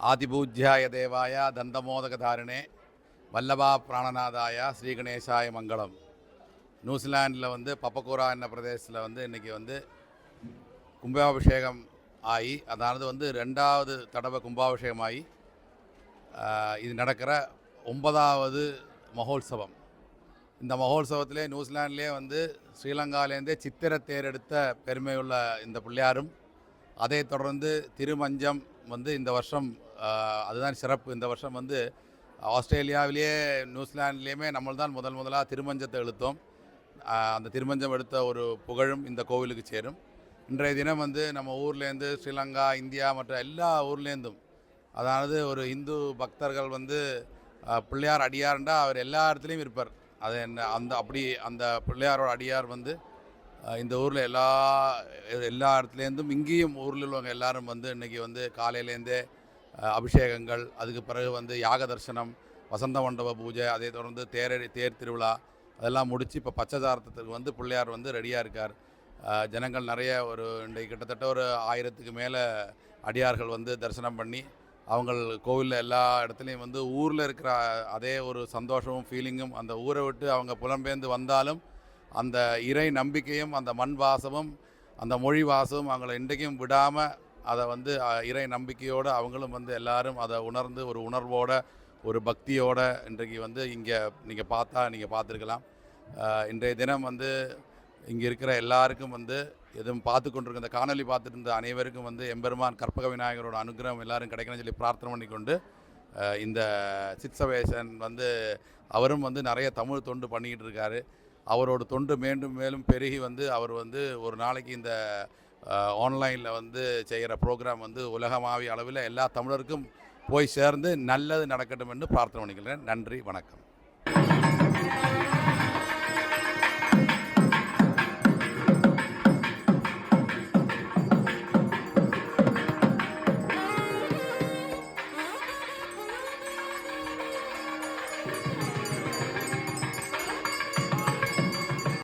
ஆதிபூஜ்யாய தேவாய தந்தமோதகதாரிணே வல்லபா பிராணநாதாய ஸ்ரீ கணேசாய மங்களம் நியூசிலாண்டில் வந்து பப்பக்கூரா என்ற பிரதேசத்தில் வந்து இன்றைக்கி வந்து கும்பாபிஷேகம் ஆகி அதாவது வந்து ரெண்டாவது தடவை கும்பாபிஷேகம் ஆகி இது நடக்கிற ஒன்பதாவது மகோத்சவம் இந்த மகோத்சவத்திலே நியூசிலாண்ட்லேயே வந்து ஸ்ரீலங்காலேருந்தே சித்திர தேர் எடுத்த பெருமையுள்ள இந்த பிள்ளையாரும் அதை தொடர்ந்து திருமஞ்சம் வந்து இந்த வருஷம் அதுதான் சிறப்பு. இந்த வருஷம் வந்து ஆஸ்திரேலியாவிலேயே நியூசிலாண்ட்லேயுமே நம்ம தான் முதல் முதலாக திருமஞ்சத்தை எழுத்தோம் அந்த திருமஞ்சம் எடுத்த ஒரு புகழும் இந்த கோவிலுக்கு சேரும். இன்றைய தினம் வந்து நம்ம ஊர்லேருந்து ஸ்ரீலங்கா இந்தியா மற்ற எல்லா ஊர்லேருந்தும் அதாவது ஒரு இந்து பக்தர்கள் வந்து பிள்ளையார் அடியார்ன்றா அவர் எல்லா இடத்துலையும் இருப்பார். அது என்ன அந்த அப்படி அந்த பிள்ளையாரோட அடியார் வந்து இந்த ஊரில் எல்லா எல்லா இடத்துலேருந்தும் இங்கேயும் ஊரில் உள்ளவங்க எல்லாரும் வந்து இன்றைக்கி வந்து காலையிலேருந்தே அபிஷேகங்கள் அதுக்கு பிறகு வந்து யாக தரிசனம் வசந்த மண்டப பூஜை அதை தொடர்ந்து தேரடி தேர் திருவிழா அதெல்லாம் முடித்து இப்போ பச்சைதாரத்துக்கு வந்து பிள்ளையார் வந்து ரெடியாக இருக்கார். ஜனங்கள் நிறைய ஒரு இன்றைக்கு கிட்டத்தட்ட ஒரு ஆயிரத்துக்கு மேலே அடியார்கள் வந்து தரிசனம் பண்ணி அவங்கள் கோவிலில் எல்லா இடத்துலையும் வந்து ஊரில் இருக்கிற அதே ஒரு சந்தோஷமும் ஃபீலிங்கும் அந்த ஊரை விட்டு அவங்க புலம்பெயர்ந்து வந்தாலும் அந்த இறை நம்பிக்கையும் அந்த மண் வாசமும் அந்த மொழி வாசமும் அவங்களை இன்றைக்கும் விடாமல் அதை வந்து இறை நம்பிக்கையோடு அவங்களும் வந்து எல்லாரும் அதை உணர்ந்து ஒரு உணர்வோட ஒரு பக்தியோட இன்றைக்கு வந்து இங்கே நீங்கள் பார்த்தா நீங்கள் பார்த்துருக்கலாம். இன்றைய தினம் வந்து இங்கே இருக்கிற எல்லாருக்கும் வந்து எதுவும் பார்த்து கொண்டிருக்க இந்த காணொலி பார்த்துட்டு இருந்த அனைவருக்கும் வந்து எம்பெருமான் கற்பக விநாயகரோட அனுகிரகம் எல்லாரும் கிடைக்கணும்னு சொல்லி பிரார்த்தனை பண்ணிக்கொண்டு இந்த சித்சவேசன் வந்து அவரும் வந்து நிறைய தமிழ் தொண்டு பண்ணிக்கிட்டு இருக்காரு. அவரோட தொண்டு மீண்டும் மேலும் பெருகி வந்து அவர் வந்து ஒரு நாளைக்கு இந்த ஆன்லைனில் வந்து செய்கிற ப்ரோக்ராம் வந்து உலகமாவிய அளவில் எல்லா தமிழருக்கும் போய் சேர்ந்து நல்லது நடக்கட்டும் என்று பிரார்த்தனை பண்ணிக்கிறேன். நன்றி வணக்கம்.